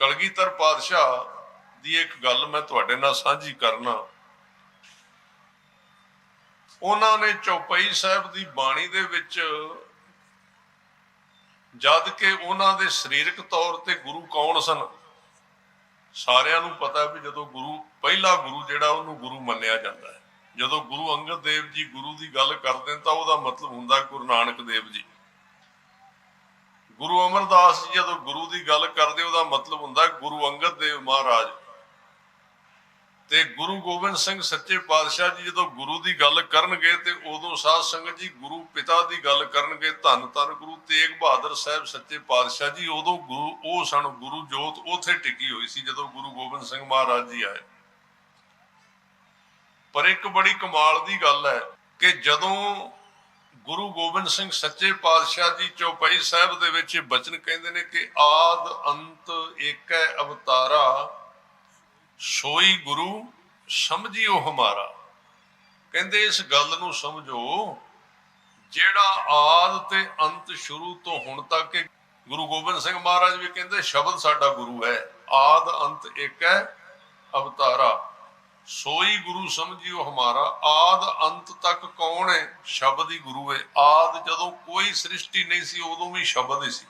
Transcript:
ਕਲਗੀਧਰ ਪਾਤਸ਼ਾਹ ਦੀ ਇੱਕ ਗੱਲ ਮੈਂ ਤੁਹਾਡੇ ਨਾਲ ਸਾਂਝੀ ਕਰਨਾ। ਉਹਨਾਂ ਨੇ ਚੌਪਈ ਸਾਹਿਬ ਦੀ ਬਾਣੀ ਦੇ ਵਿੱਚ ਜਦ ਕਿ ਉਹਨਾਂ ਦੇ ਸਰੀਰਕ ਤੌਰ ਤੇ ਗੁਰੂ ਕੌਣ ਸਨ? ਸਾਰਿਆਂ ਨੂੰ ਪਤਾ ਵੀ ਜਦੋਂ ਗੁਰੂ, ਪਹਿਲਾ ਗੁਰੂ ਜਿਹੜਾ ਉਹਨੂੰ ਗੁਰੂ ਮੰਨਿਆ ਜਾਂਦਾ ਹੈ। ਜਦੋਂ ਗੁਰੂ ਅੰਗਦ ਦੇਵ ਜੀ ਗੁਰੂ ਦੀ ਗੱਲ ਕਰਦੇ ਨੇ ਤਾਂ ਉਹਦਾ ਮਤਲਬ ਹੁੰਦਾ ਗੁਰੂ ਨਾਨਕ ਦੇਵ ਜੀ। ਗੁਰੂ ਅਮਰਦਾਸ ਜੀ ਜਦੋਂ ਗੁਰੂ ਦੀ ਗੱਲ ਕਰਦੇ, ਉਹਦਾ ਮਤਲਬ ਹੁੰਦਾ ਗੁਰੂ ਅੰਗਦ ਦੇਵ ਮਹਾਰਾਜ। ਤੇ ਗੁਰੂ ਗੋਬਿੰਦ ਸਿੰਘ ਸੱਚੇ ਪਾਤਸ਼ਾਹ ਜੀ ਜਦੋਂ ਗੁਰੂ ਦੀ ਗੱਲ ਕਰਨਗੇ ਤੇ ਉਦੋਂ ਸਾਧ ਸੰਗਤ ਜੀ ਗੁਰੂ ਪਿਤਾ ਦੀ ਗੱਲ ਕਰਨਗੇ, ਧੰਨ ਧੰਨ ਗੁਰੂ ਤੇਗ ਬਹਾਦਰ ਸਾਹਿਬ ਸੱਚੇ ਪਾਤਸ਼ਾਹ ਜੀ, ਉਦੋਂ ਗੁਰੂ, ਉਹ ਸਣ ਗੁਰੂ ਜੋਤ, ਉਥੇ ਟਿਕੀ ਹੋਈ ਸੀ ਜਦੋਂ ਗੁਰੂ ਗੋਬਿੰਦ ਸਿੰਘ ਮਹਾਰਾਜ ਜੀ ਆਏ। ਪਰ ਇੱਕ ਬੜੀ ਕਮਾਲ ਦੀ ਗੱਲ ਹੈ ਕਿ ਜਦੋਂ ਗੁਰੂ ਗੋਬਿੰਦ ਸਿੰਘ ਸੱਚੇ ਪਾਤਸ਼ਾਹ ਜੀ ਚੌਪਈ ਸਾਹਿਬ ਦੇ ਵਿੱਚ ਬਚਨ ਕਹਿੰਦੇ ਨੇ ਕਿ ਆਦ ਅੰਤ ਏਕੈ ਅਵਤਾਰਾ, ਸੋਈ ਗੁਰੂ ਸਮਝਿਓ ਹਮਾਰਾ। ਕਹਿੰਦੇ ਇਸ ਗੱਲ ਨੂੰ ਸਮਝੋ, ਜਿਹੜਾ ਆਦ ਤੇ ਅੰਤ ਸ਼ੁਰੂ ਤੋਂ ਹੁਣ ਤੱਕ ਗੁਰੂ ਗੋਬਿੰਦ ਸਿੰਘ ਮਹਾਰਾਜ ਵੀ ਕਹਿੰਦੇ ਸ਼ਬਦ ਸਾਡਾ ਗੁਰੂ ਹੈ। ਆਦ ਅੰਤ ਇੱਕ ਹੈ ਅਵਤਾਰਾ। ਸੋਈ ਗੁਰੂ ਸਮਝਿਓ ਹਮਾਰਾ, ਆਦ ਅੰਤ ਤੱਕ ਕੌਣ ਹੈ? ਸ਼ਬਦ ਹੀ ਗੁਰੂ ਹੈ। ਆਦ ਜਦੋਂ ਕੋਈ ਸ੍ਰਿਸ਼ਟੀ ਨਹੀਂ ਸੀ, ਉਦੋਂ ਵੀ ਸ਼ਬਦ ਹੀ ਸੀ।